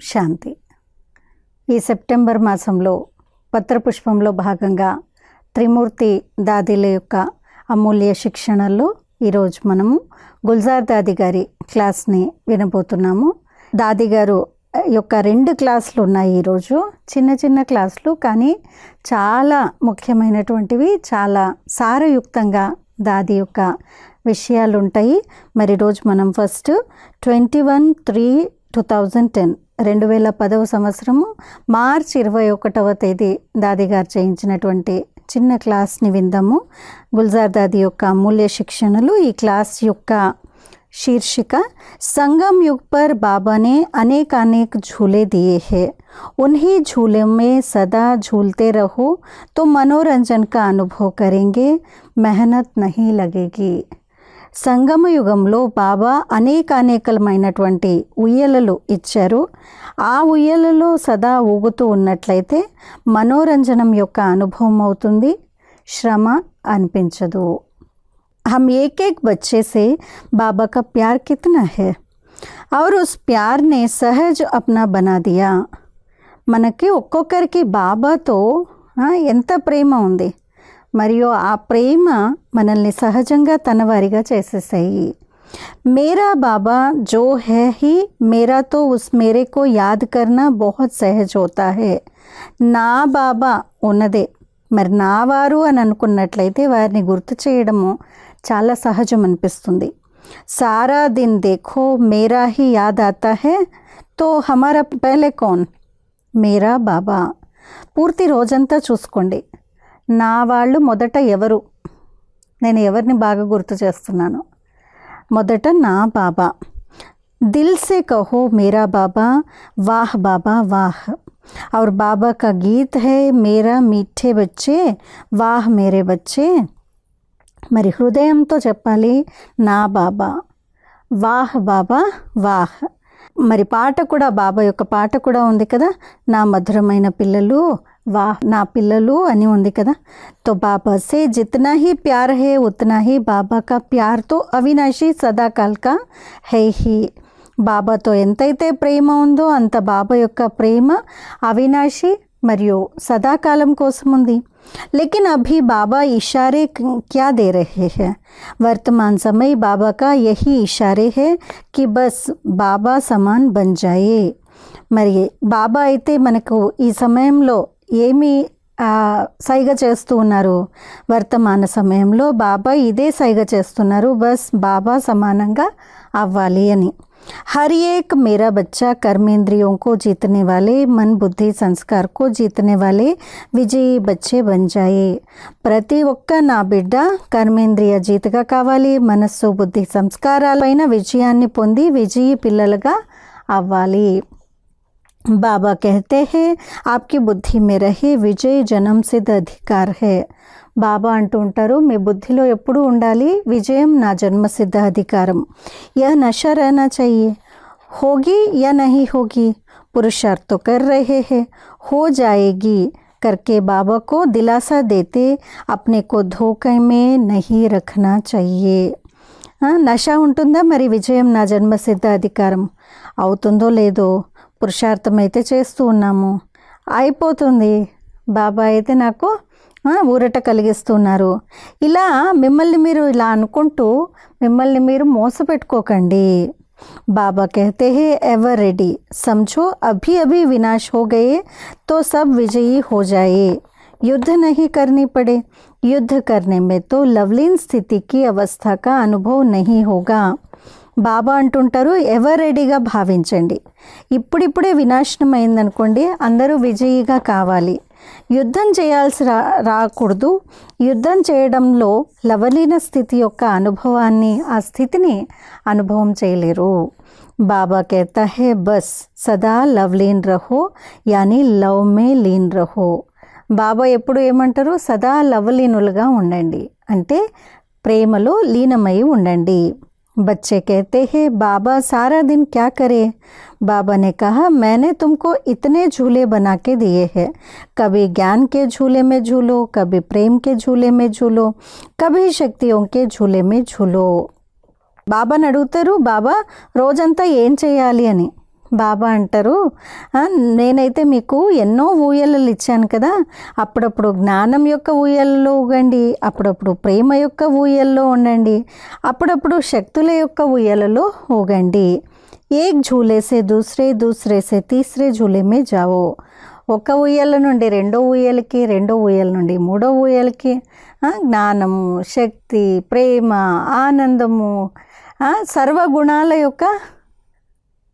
శాంతి. ఈ సెప్టెంబర్ మాసంలో పత్రపుష్పంలో భాగంగా త్రిమూర్తి దాదీల యొక్క అమూల్య శిక్షణల్లో ఈరోజు మనము గుల్జార్ దాది గారి క్లాస్ని వినబోతున్నాము. దాది గారు యొక్క రెండు క్లాసులు ఉన్నాయి ఈరోజు. చిన్న చిన్న క్లాసులు కానీ చాలా ముఖ్యమైనటువంటివి చాలా సారయుక్తంగా దాది యొక్క విషయాలు ఉంటాయి మరి రోజు మనం first twenty one three two thousand ten రెండు వేల పదవ సంవత్సరము మార్చి ఇరవై ఒకటవ తేదీ దాది గారు చేయించినటువంటి చిన్న క్లాస్ని విందాము గుల్జార్ దాది యొక్క అమూల్య శిక్షణలు ఈ క్లాస్ యొక్క शीर्षिका संगम युग पर बाबा ने अनेक अनेक झूले दिए हैं उन्हीं झूले में सदा झूलते रहो तो मनोरंजन का अनुभव करेंगे मेहनत नहीं लगेगी సంగమ యుగంలో బాబా అనేక అనేకమైనటువంటి ఉయ్యలలు ఇచ్చారు ఆ ఉయ్యలలో సదా ఊగుతూ ఉన్నట్లయితే మనోరంజనం యొక్క అనుభవం అవుతుంది శ్రమ అనిపించదు हम एक एक बच्चे से बाबा का प्यार कितना है और उस प्यार ने सहज अपना बना दिया మనకి ఒక్కొక్కరికి బాబాతో ఆ, ఎంత ప్రేమ ఉంది మరియు ఆ ప్రేమ మనల్ని సహజంగా తన వారిగా చేసేసాయి मेरा बाबा जो है ही मेरा तो उस मेरे को याद करना बहुत सहज होता है నా బాబా ఉన్నదే మరి నా వారు అని అనుకున్నట్లయితే వారిని గుర్తు చేయడము చాలా సహజం అనిపిస్తుంది సారా దిన్ దేఖో మేరా హీ యాద్ ఆతా హే తో హమారా పహలే కౌన్ మేరా బాబా పూర్తి రోజంతా చూసుకోండి నా వాళ్ళు మొదట ఎవరు నేను ఎవరిని బాగా గుర్తు చేస్తున్నాను మొదట నా బాబా దిల్ से कहो मेरा बाबा वाह बाबा वाह और बाबा का गीत है मेरा मीठे बच्चे वाह मेरे बच्चे మరి హృదయంతో చెప్పాలి నా బాబా వాహ్ బాబా వాహ్ మరి పాట కూడా బాబా యొక్క పాట కూడా ఉంది కదా నా మధురమైన పిల్లలు వాహ్ నా పిల్లలు అని ఉంది కదా. తో బాబా సే జితనా హీ ప్యార్ హే ఉతనా హీ బాబా కా ప్యార్తో అవినాశి సదాకాల్ కా హై హీ. బాబాతో ఎంతైతే ప్రేమ ఉందో అంత బాబా యొక్క ప్రేమ అవినాశి మరియు సదాకాలం కోసం ఉంది. लेकिन अभी बाबा इशारे क- क्या दे रहे हैं वर्तमान समय बाबा का यही इशारे है कि बस బాబా సమాన్ బన్ జాయే మరి బాబా అయితే మనకు ఈ సమయంలో ఏమి ఆ, సైగ చేస్తూ ఉన్నారు వర్తమాన సమయంలో బాబా ఇదే సైగ చేస్తున్నారు బస్ బాబా సమానంగా అవ్వాలి అని हर एक मेरा बच्चा कर्मेंद्रियों को जीतने वाले मन बुद्धि संस्कार को जीतने वाले విజయీ బచ్చే బన్ జాయే ప్రతి ఒక్క నా బిడ్డ కర్మేంద్రియ జీతగా కావాలి మనస్సు బుద్ధి సంస్కారాలపైన విజయాన్ని పొంది విజయీ పిల్లలుగా అవ్వాలి बाबा कहते हैं आपकी बुद्धि में रहे విజయ్ జనం సిద్ధ అధికార్ హే బాబా అంటూ ఉంటారు మీ బుద్ధిలో ఎప్పుడూ ఉండాలి విజయం నా జన్మసిద్ధ అధికారం. యా నషా రహనా చెయ్యి హోగి యా నహి హోగి. పురుషార్థ కర్ రహే హే. హో జాయేగి. కర్కే బాబాకో దిలాసా దేతే. అప్నే కో ధోకమే నహి రఖనా नहीं रखना నష ఉంటుందా? మరి విజయం నా జన్మసిద్ధ అధికారం. అవుతుందో లేదో పురుషార్థం అయితే చేస్తూ ఉన్నాము. అయిపోతుంది. బాబా అయితే నాకు ఊరట కలిగిస్తున్నారు ఇలా మిమ్మల్ని మీరు ఇలా అనుకుంటూ మిమ్మల్ని మీరు మోసపెట్టుకోకండి बाबा कहते हैं एवर रेडी समझो अभी अभी विनाश हो गए तो सब विजयी हो जाए युद्ध नहीं करनी पड़े युद्ध करने में तो लवलीन स्थिति की अवस्था का अनुभव नहीं होगा బాబా అంటుంటారు ఎవర్ రెడీగా భావించండి ఇప్పుడిప్పుడే వినాశనం అయిందనుకోండి అందరూ విజయిగా కావాలి యుద్ధం చేయాల్సి రా రాకూడదు యుద్ధం చేయడంలో లవలీన స్థితి యొక్క అనుభవాన్ని ఆ స్థితిని అనుభవం చేయలేరు బాబా कहता है बस సదా లవ్ లీన్ రహో యాని లవ్ మే లీన్ రహో బాబా ఎప్పుడు ఏమంటారు సదా లవలీనులుగా ఉండండి అంటే ప్రేమలో లీనమై ఉండండి बच्चे कहते हैं बाबा सारा दिन क्या करे बाबा ने कहा मैंने तुमको इतने झूले बना के दिए हैं कभी ज्ञान के झूले में झूलो कभी प्रेम के झूले में झूलो कभी शक्तियों के झूले में झूलो బాబాని అడుగుతారు బాబా రోజంతా ఏం చేయాలి అని బాబా అంటారు. నేనైతే మీకు ఎన్నో ఊయలలు ఇచ్చాను కదా. అప్పుడప్పుడు జ్ఞానం యొక్క ఊయల్లో ఊగండి అప్పుడప్పుడు ప్రేమ యొక్క ఊయల్లో ఉండండి అప్పుడప్పుడు శక్తుల యొక్క ఊయలలో ఊగండి ఏక్ ఝూలేసే దూసరే దూసరేసే తీసరే జూలే మే జావో. ఒక ఊయల నుండి రెండో ఊయలకి రెండో ఊయల నుండి మూడో ఊయలకి జ్ఞానము శక్తి ప్రేమ ఆనందము సర్వగుణాల యొక్క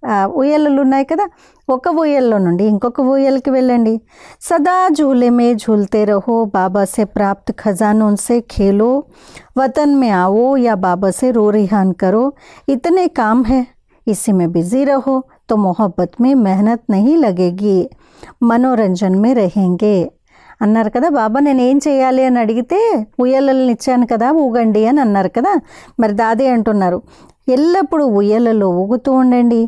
ఆ, ఉయ్యాలలు ఉన్నాయి కదా ఒక ఉయ్యల్లో నుండి ఇంకొక ఉయ్యలకి వెళ్ళండి సదా झूले में झूलते रहो बाबा से प्राप्त खजानों से खेलो वतन में आओ या बाबा से रो रिहान करो इतने काम है इसी में बिजी रहो तो मोहब्बत में मेहनत नहीं लगेगी మనోరంజన్ మే రహేంగే అన్నారు కదా బాబా నేను ఏం చేయాలి అని అడిగితే ఉయ్యలని ఇచ్చాను కదా ఊగండి అని అన్నారు కదా మరి దాదే అంటున్నారు ఎల్లప్పుడూ ఉయ్యలలో ఊగుతూ ఉండండి.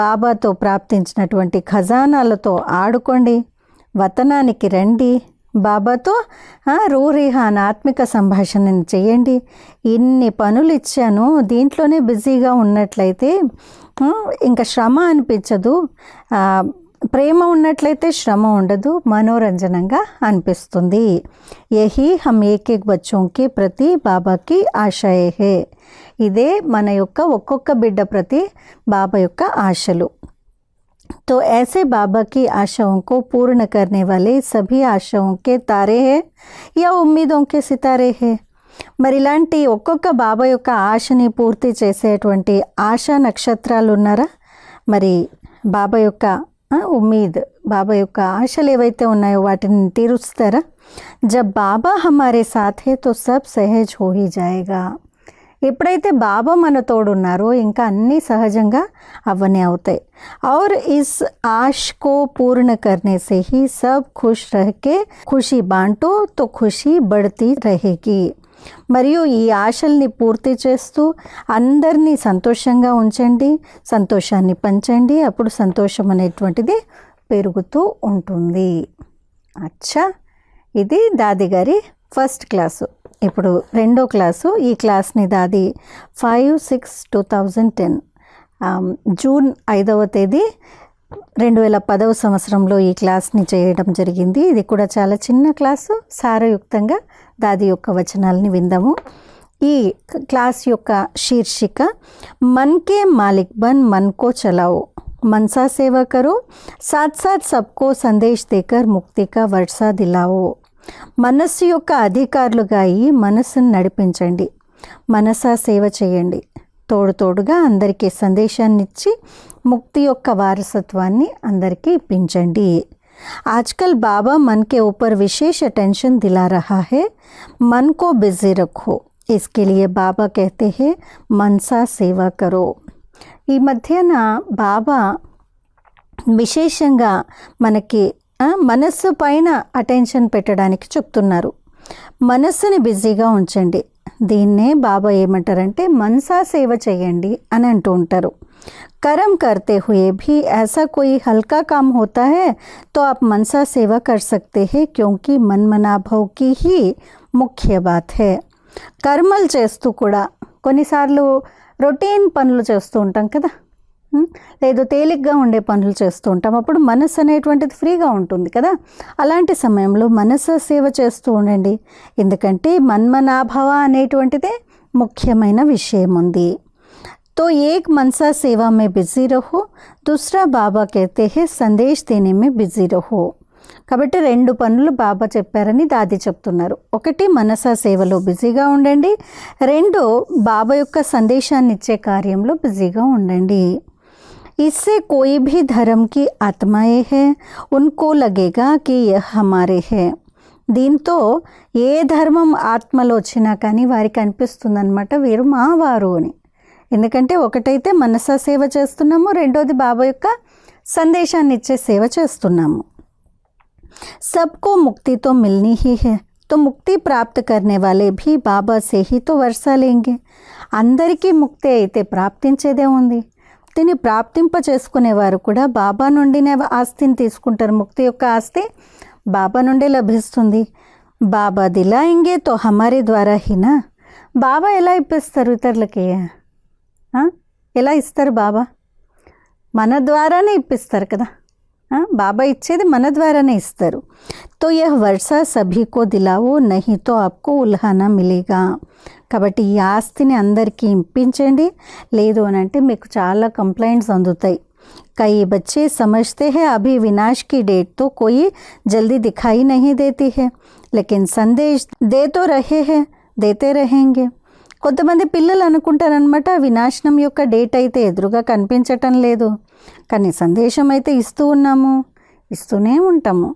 బాబాతో ప్రాప్తించినటువంటి ఖజానాలతో ఆడుకోండి. వతనానికి రండి. బాబాతో రూరిహాన్ ఆత్మిక సంభాషణని చేయండి. ఇన్ని పనులు ఇచ్చాను దీంట్లోనే బిజీగా ఉన్నట్లయితే ఇంకా శ్రమ అనిపించదు. ప్రేమ ఉన్నట్లయితే శ్రమ ఉండదు. మనోరంజనంగా అనిపిస్తుంది. యహీ హమ్ ఏకేక్ బచ్చోంకి ప్రతి బాబాకి ఆశయే. ఇదే మన యొక్క ఒక్కొక్క బిడ్డ ప్రతి బాబా యొక్క ఆశలు तो ऐसे बाबा की आशाओं को पूर्ण करने वाले सभी आशाओं के तारे हैं या ఉమ్మీదోं के సితారే హే మరి ఇలాంటి ఒక్కొక్క బాబా యొక్క ఆశని పూర్తి చేసేటువంటి ఆశా నక్షత్రాలు ఉన్నారా మరి బాబా యొక్క ఆ, ఉమ్మీద్ బాబా యొక్క ఆశలు ఏవైతే ఉన్నాయో వాటిని తీరుస్తారా జబ్ బాబా హమారే సాథ్ హే తో సబ్ సహజ్ హో హీ జాయేగా ఎప్పుడైతే బాబా మన తోడున్నారో ఇంకా అన్నీ సహజంగా అవన్నీ అవుతాయి और इस आश को पूर्ण करने से ही सब खुश रह के खुशी बांटो तो खुशी बढ़ती रहेगी మరియు ఈ ఆశల్ని పూర్తి చేస్తూ అందరినీ సంతోషంగా ఉంచండి సంతోషాన్ని పంచండి అప్పుడు సంతోషం అనేటువంటిది పెరుగుతూ ఉంటుంది అచ్చా ఇది దాది గారి ఫస్ట్ క్లాసు ఇప్పుడు రెండో క్లాసు ఈ క్లాస్ని దాది five six two thousand ten June ఐదవ తేదీ రెండు వేల పదవ సంవత్సరంలో ఈ క్లాస్ని చేయడం జరిగింది ఇది కూడా చాలా చిన్న క్లాసు సారయుక్తంగా దాది యొక్క వచనాలని విందాము ఈ క్లాస్ యొక్క శీర్షిక मन के मालिक बन मन को चलाओ मनसा सेवा करो साथ साथ सबको संदेश देकर मुक्ति का वर्षा दिलाओ మనస్సు యొక్క అధికారులుగా అయి మనస్సును నడిపించండి మనసా సేవ చేయండి తోడు తోడుగా అందరికీ సందేశాన్ని ఇచ్చి ముక్తి యొక్క వారసత్వాన్ని అందరికీ ఇప్పించండి आजकल बाबा मन के ऊपर विशेष अटेंशन दिला रहा है मन को बिजी रखो इसके लिए बाबा कहते हैं मनसा सेवा करो ఈ మధ్యన బాబా విశేషంగా మనకి ఆ, మనస్సు పైన అటెన్షన్ పెట్టడానికి చెప్తున్నారు మనస్సుని బిజీగా ఉంచండి దీన్నే బాబా ఏమంటారంటే మనసా సేవ చేయండి అని అంటూ ఉంటారు कर्म करते हुए भी ऐसा कोई हल्का काम होता है तो आप मनसा सेवा कर सकते हैं क्योंकि मन मनाभव की ही ముఖ్య బాత్ హే కర్మలు చేస్తూ కూడా కొన్నిసార్లు రొటీన్ పనులు చేస్తూ ఉంటాం కదా ఉం? లేదు తేలిగ్గా ఉండే పనులు చేస్తూ ఉంటాం అప్పుడు మనసు అనేటువంటిది ఫ్రీగా ఉంటుంది కదా అలాంటి సమయంలో మనసు సేవ చేస్తూ ఉండండి ఎందుకంటే మన్మనాభవ అనేటువంటిదే ముఖ్యమైన విషయం ఉంది तो एक मनसा सेवा में बिजी रहो दूसरा बाबा कहते हैं संदेश देने में बिजी रहो కాబట్టి రెండు పనులు బాబా చెప్పారని దాది చెప్తున్నారు ఒకటి మనసా సేవలో బిజీగా ఉండండి రెండు బాబా యొక్క సందేశాన్ని ఇచ్చే కార్యంలో బిజీగా ఉండండి इससे कोई भी धर्म की आत्माएं हैं उनको लगेगा कि यह हमारे है దీంతో ఏ ధర్మం ఆత్మలో వచ్చినా కానీ వారికి అనిపిస్తుందన్నమాట వీరు మా వారు అని ఎందుకంటే ఒకటైతే మనసా సేవ చేస్తున్నాము రెండోది బాబా యొక్క సందేశాన్ని ఇచ్చే సేవ చేస్తున్నాము सबको मुक्ति तो मिलनी ही है तो मुक्ति प्राप्त करने वाले भी बाबा से ही तो वर्षा लेंगे అందరికీ ముక్తి అయితే ప్రాప్తించేదే ఉంది ప్రాప్తిని ప్రాప్తింప చేసుకునేవారు కూడా బాబా నుండినే ఆస్తిని తీసుకుంటారు. ముక్తి యొక్క ఆస్తి బాబా నుండే లభిస్తుంది. బాబా దిలాయింగే తో హమారే ద్వారా హినా? బాబా ఎలా ఇప్పిస్తారు ఇతరులకి? ఎలా ఇస్తారు బాబా? మన ద్వారానే ఇప్పిస్తారు కదా? ఆ, బాబా ఇచ్చేది మన ద్వారానే ఇస్తారు తో యహ్ వర్ష సభీకో దిలావో నహి తో ఆప్కో ఉల్హానా మిలేగా కాబట్టి ఈ ఆస్తిని అందరికీ ఇప్పించండి లేదు అని అంటే మీకు చాలా కంప్లైంట్స్ అందుతాయి कई बच्चे समझते हैं अभी विनाश की डेट तो कोई जल्दी दिखाई नहीं देती है लेकिन संदेश दे तो रहे हैं देते रहेंगे కొంతమంది పిల్లలు అనుకుంటారనమాట వినాశనం యొక్క డేట్ అయితే ఎదురుగా కనిపించటం లేదు కానీ సందేశం అయితే ఇస్తూ ఉన్నాము ఇస్తూనే ఉంటాము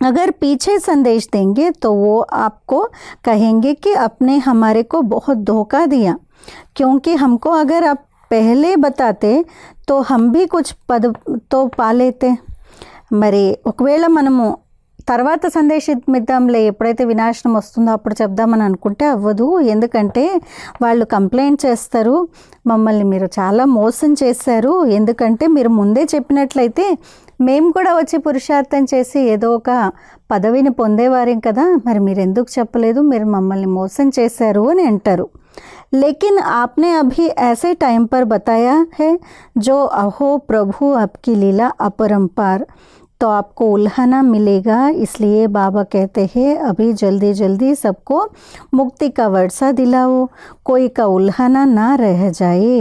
अगर पीछे संदेश देंगे तो वो आपको कहेंगे कि आपने हमारे को बहुत धोखा दिया क्योंकि हमको अगर आप पहले बताते तो हम भी कुछ पद तो पा लेते మరి ఒకవేళ మనము తర్వాత సందేశిద్దాంలే ఎప్పుడైతే వినాశనం వస్తుందో అప్పుడు చెప్దామని అనుకుంటే అవ్వదు ఎందుకంటే వాళ్ళు కంప్లైంట్ చేస్తారు మమ్మల్ని మీరు చాలా మోసం చేశారు ఎందుకంటే మీరు ముందే చెప్పినట్లయితే మేము కూడా వచ్చి పురుషార్థం చేసి ఏదో ఒక పదవిని పొందేవారేం కదా మరి మీరు ఎందుకు చెప్పలేదు మీరు మమ్మల్ని మోసం చేశారు అని అంటారు लेकिन आपने अभी ऐसे टाइम पर बताया है जो अहो प्रभु आपकी लीला अपरंपार तो आपको उल्हाना मिलेगा इसलिए बाबा कहते हैं अभी जल्दी जल्दी सबको मुक्ति का वर्षा दिलाओ कोई का उल्हाना ना रह जाए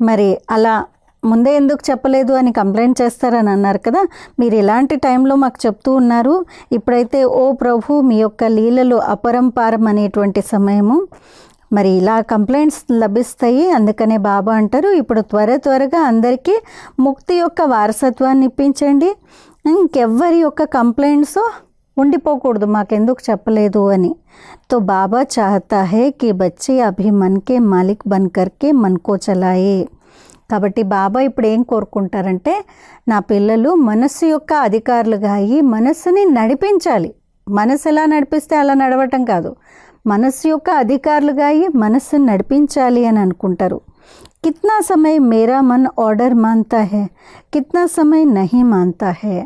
మరి అలా ముందే ఎందుకు చెప్పలేదు అని కంప్లైంట్ చేస్తారని అన్నారు కదా మీరు ఎలాంటి టైంలో మాకు చెప్తూ ఉన్నారు ఇప్పుడైతే ఓ ప్రభు మీ యొక్క లీలలు అపరంపారం అనేటువంటి సమయము మరి ఇలా కంప్లైంట్స్ లభిస్తాయి అందుకనే బాబా అంటారు ఇప్పుడు త్వర త్వరగా అందరికీ ముక్తి యొక్క వారసత్వాన్ని ఇప్పించండి ఇంకెవ్వరి యొక్క కంప్లైంట్స్ ఉండిపోకూడదు మాకెందుకు చెప్పలేదు అని. తో బాబా చాహతా హే కి బచ్చే అభి మన్కే మాలిక్ బన్కర్కే మన్కో చలాయే. కాబట్టి బాబా ఇప్పుడు ఏం కోరుకుంటారంటే నా పిల్లలు మనస్సు యొక్క అధికారులుగా అయ్యి మనస్సుని నడిపించాలి. మనసు ఎలా నడిపిస్తే అలా నడవటం కాదు. మనస్సు యొక్క అధికారులుగా అయ్యి మనస్సును నడిపించాలి అని అనుకుంటారు. कितना समय मेरा मन ఆర్డర్ మానతా है? कितना समय नहीं मानता है?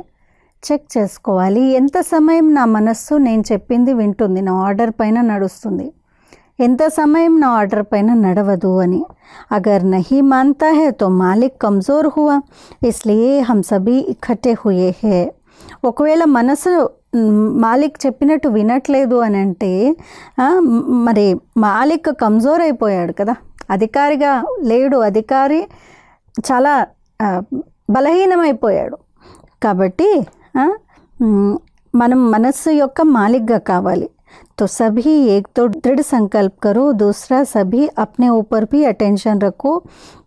చెక్ చేసుకోవాలి. ఎంత సమయం నా మనస్సు నేను చెప్పింది వింటుంది. నా ఆర్డర్ పైన నడుస్తుంది. ఎంత సమయం నా ఆర్డర్ పైన నడవదు అని. అగర్ నహీ మాన్తా హే తో మాలిక్ కమ్జోర్ హువా. ఇస్లే హమ్ సభీ ఇక్కటే హుయే హే. ఒకవేళ మనసు మాలిక్ చెప్పినట్టు వినట్లేదు అని అంటే మరి మాలిక్ కమ్జోర్ అయిపోయాడు కదా. అధికారిగా లేడు అధికారి చాలా ఆ, బలహీనమైపోయాడు కాబట్టి ఆ, మ్, మనం మనస్సు యొక్క మాలిక్గా కావాలి तो सभी एक तो दृढ़ संकल्प करो दूसरा सभी अपने ऊपर भी अटेंशन रखो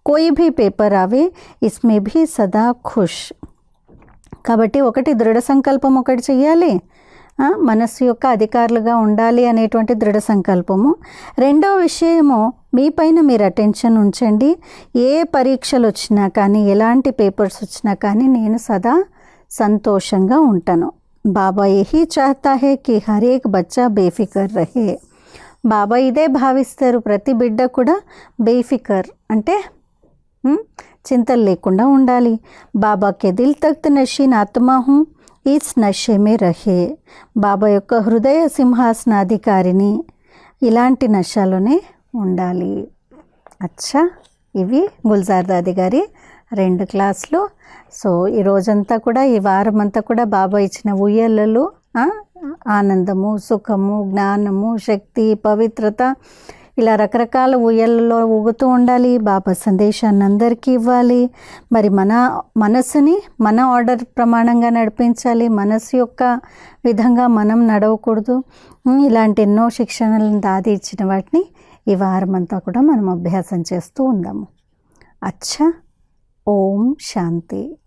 कोई भी पेपर आवे इसमें भी सदा खुश కాబట్టి ఒకటి దృఢ సంకల్పం ఒకటి చెయ్యాలి ఆ, మనస్సు యొక్క అధికారులుగా ఉండాలి అనేటువంటి దృఢ సంకల్పము. రెండో విషయము మీ పైన మీరు అటెన్షన్ ఉంచండి. ఏ పరీక్షలు వచ్చినా కానీ ఎలాంటి పేపర్స్ వచ్చినా కానీ నేను సదా సంతోషంగా ఉంటాను. బాబా యహీ చాహతా హే కి హరేక్ బచ్చా బేఫికర్ రహే. బాబా ఇదే భావిస్తారు ప్రతి బిడ్డ కూడా బేఫికర్ అంటే చింతలు లేకుండా ఉండాలి. బాబాకే దిల్ తఖ్త్ నషీన్ ఆత్మా హూ ఈస్ నషేమే రహే. బాబా యొక్క హృదయ సింహాసనాధికారిని ఇలాంటి నషలోనే ఉండాలి. అచ్చా ఇవి గుల్జార్ దాది గారి రెండు క్లాసులు. సో ఈ రోజంతా కూడా ఈ వారం అంతా కూడా బాబా ఇచ్చిన ఉయ్యలలు ఆనందము సుఖము జ్ఞానము శక్తి పవిత్రత ఇలా రకరకాల ఉయ్యలలో ఊగుతూ ఉండాలి బాబా సందేశాన్ని అందరికీ ఇవ్వాలి. మరి మన మనసుని మన ఆర్డర్ ప్రమాణంగా నడిపించాలి. మనస్సు యొక్క విధంగా మనం నడవకూడదు. ఇలాంటి ఎన్నో శిక్షణలను దాది ఇచ్చిన వాటిని ఈ వారం అంతా కూడా మనం అభ్యాసం చేస్తూ ఉందాము. అచ్చా ఓం శాంతి.